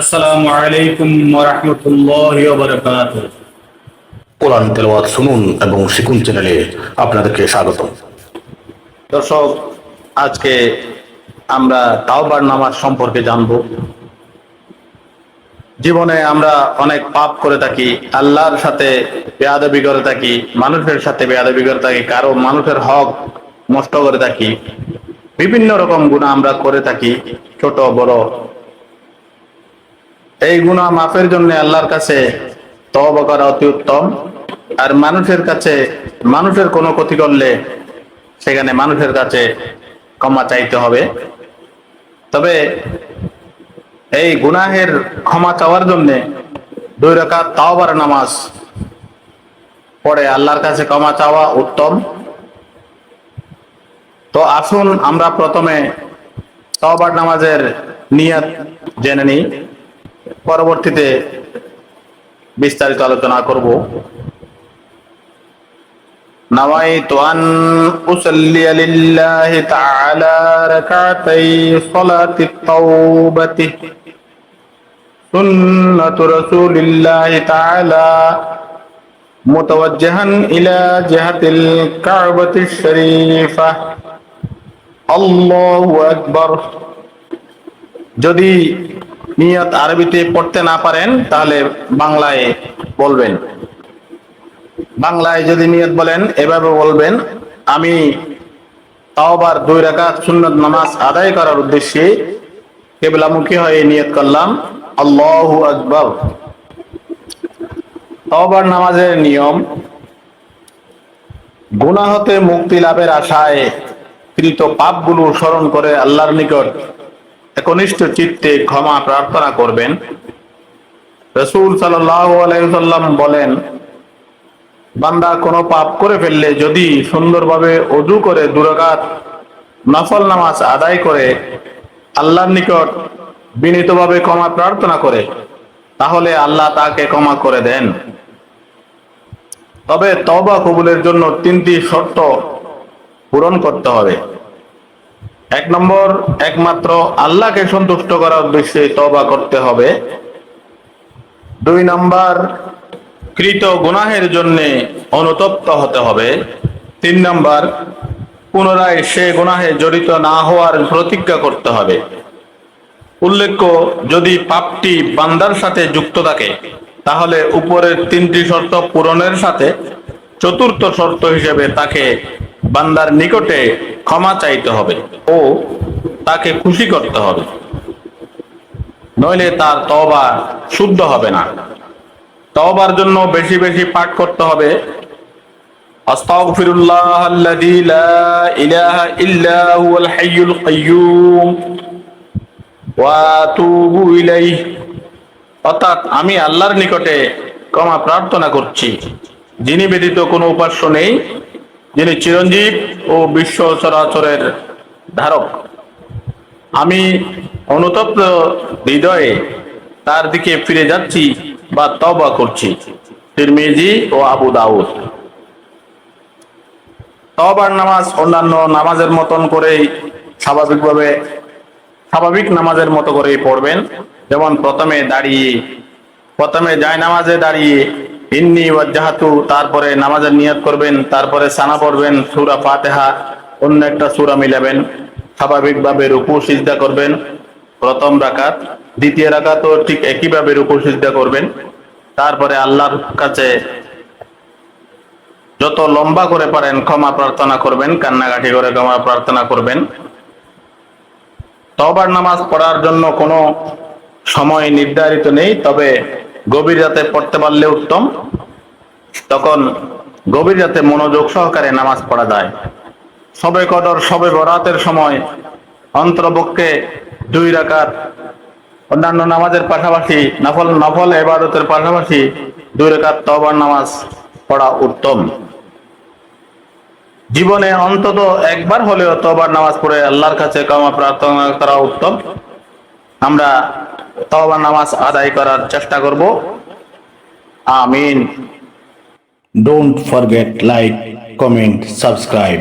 আসসালামু আলাইকুম ওরহমতুল্লাহি ওবারাকাতুহু কোরআন তেলাওয়াত শুনুন এবং শিকুন চ্যানেলে আপনাদেরকে স্বাগত দর্শক, আজকে আমরা তাওবার নামাজ সম্পর্কে জানব। জীবনে আমরা অনেক পাপ করে থাকি, আল্লাহর সাথে বেয়াদবি করে থাকি, মানুষের সাথে বেয়াদবি করে থাকি, কারও মানুষের হক নষ্ট করে থাকি। বিভিন্ন রকম গুণা আমরা করে থাকি, ছোট, বড়। এই গুণা মাফের জন্য আল্লাহর কাছে তওবা করা অতি উত্তম। আর মানুষের কাছে, মানুষের কোনো ক্ষতি করলে সেখানে মানুষের কাছে ক্ষমা চাইতে হবে। তবে এই গুনাহের ক্ষমা চাওয়ার জন্যে দুই রাকাত তাওবার নামাজ পড়ে আল্লাহর কাছে ক্ষমা চাওয়া উত্তম। তো আসুন আমরা প্রথমে তাওবার নামাজের নিয়াত জেনে নিই। পরবর্তীতে বিস্তারিত আলোচনা করব نويت أن أصلي لله تعالى ركعتي صلاة التوبة سنة رسول الله تعالى متوجها إلى جهة الكعبة الشريفة الله أكبر যদি নিয়ত আরবিতে পড়তে না পারেন, তাহলে বাংলায় বলবেন। বাংলায় যদি নিয়ত বলেন, এভাবে বলবেন, আমি তাওবার দুই রাকাত সুন্নত নামাজ আদায় করার উদ্দেশ্যে কেবলামুখী হয়ে নিয়ত করলাম, আল্লাহু আকবার। তাওবার নামাজের নিয়ম, গুনাহ হতে মুক্তি লাভের আশায় কৃত পাপগুলো স্মরণ করে আল্লাহর নিকট একনিষ্ঠ চিত্তে ক্ষমা প্রার্থনা করবেন। রসুল সাল্লাম বলেন, বান্দা কোনো পাপ করে ফেললে যদি সুন্দরভাবে অজু করে দুরাকাত, নফল নামাজ আদায় করে, আল্লাহর নিকট বিনীতভাবে ক্ষমা প্রার্থনা করে, তাহলে আল্লাহ তাকে ক্ষমা করে দেন। তবে তবা কবুলের জন্য তিনটি শর্ত পূরণ করতে হবে। এক নম্বর, একমাত্র আল্লাহকে সন্তুষ্ট করার উদ্দেশ্যে তবা করতে হবে। দুই নম্বর, কৃত গুনাহের জন্য অনুতপ্ত হতে হবে। তিন নম্বর, পুনরায় সে গুনাহে জড়িত না হওয়ার প্রতিজ্ঞা করতে হবে। উল্লেখ্য, যদি পাপটি বান্দার সাথে যুক্ত থাকে, তাহলে উপরের তিনটি শর্ত পূরণের সাথে চতুর্থ শর্ত হিসেবে তাকে বান্দার নিকটে ক্ষমা চাইতে হবে ও তাকে খুশি করতে হবে। নইলে তার তবা শুদ্ধ হবে না। তবার জন্য বেশি বেশি পাঠ করতে হবে। ইলাহা হাইয়ুল ওয়া অর্থাৎ আমি আল্লাহর নিকটে ক্ষমা প্রার্থনা করছি। যিনি ব্যতীত কোনো উপাস্য নেই। যিনি চিরঞ্জীব ও বিশ্ব চরাচরের ধারক। আমি অনুতপ্ত হৃদয়ে তার দিকে ফিরে যাচ্ছি বা তবা করছি, তিরমিজি ও আবু দাউদ। তবার নামাজ অন্যান্য নামাজের মতন করেই স্বাভাবিকভাবে, স্বাভাবিক নামাজের মতো করেই পড়বেন। যেমন প্রথমে দাঁড়িয়ে, প্রথমে যায় নামাজে দাঁড়িয়ে ইন্নি ওয়াজ্জাহাতু, তারপরে নামাজের নিয়ত করবেন, তারপরে সানা পড়বেন, সুরা ফাতিহা, অন্য একটা সুরা মিলাবেন। স্বাভাবিকভাবে রুকু, সিজদা করবেন। প্রথম রাকাত, দ্বিতীয় রাকাতও ঠিক একইভাবে রুকু, সিজদা করবেন। তারপরে আল্লাহর কাছে যত লম্বা করে পারেন, ক্ষমা প্রার্থনা করবেন, কান্নাকাটি করে ক্ষমা প্রার্থনা করবেন। তবার নামাজ পড়ার জন্য কোনো সময় নির্ধারিত নেই, তবে গভীর রাতে পড়তে পারলে উত্তম। তখন গভীর রাতে মনোযোগ সহকারে নামাজ পড়া যায়। সবে কদর, সবে বরাতের সময় অন্তরপক্ষে দুই রাকাত, অন্যান্য নামাজের পাশাপাশি নফল নফল এবাদতের পাশাপাশি দুই রেখাত তবার নামাজ পড়া উত্তম। জীবনে অন্তত একবার হলেও তবার নামাজ পড়ে আল্লাহর কাছে ক্ষমা প্রার্থনা করা উত্তম। আমরা তবার নামাজ আদায় করার চেষ্টা করব। আমিন। Don't forget like comment subscribe